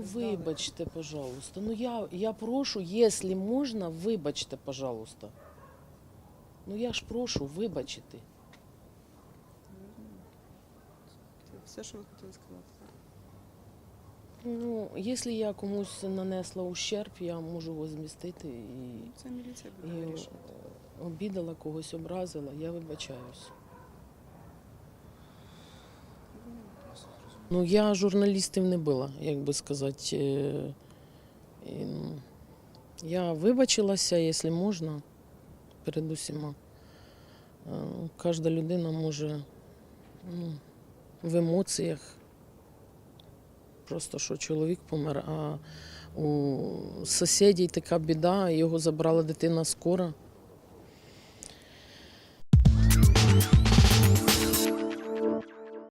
вибачте, пожалуйста. Ну я, я прошу, якщо можна, вибачте, пожалуйста. Ну я ж прошу вибачити. Це все, що ви хотіли сказати. Ну, якщо я комусь нанесла ущерб, я можу возмістити і Ну, Це міліція буде І вирішувати. обідала, когось образила, я вибачаюсь. Ну, я журналістів не била, як би сказати. Е, ну, Я вибачилася, якщо можна, перед усіма. Е, Кожна людина може ну, в емоціях. Просто що чоловік помер, а у сусідів така біда, його забрала дитина скоро.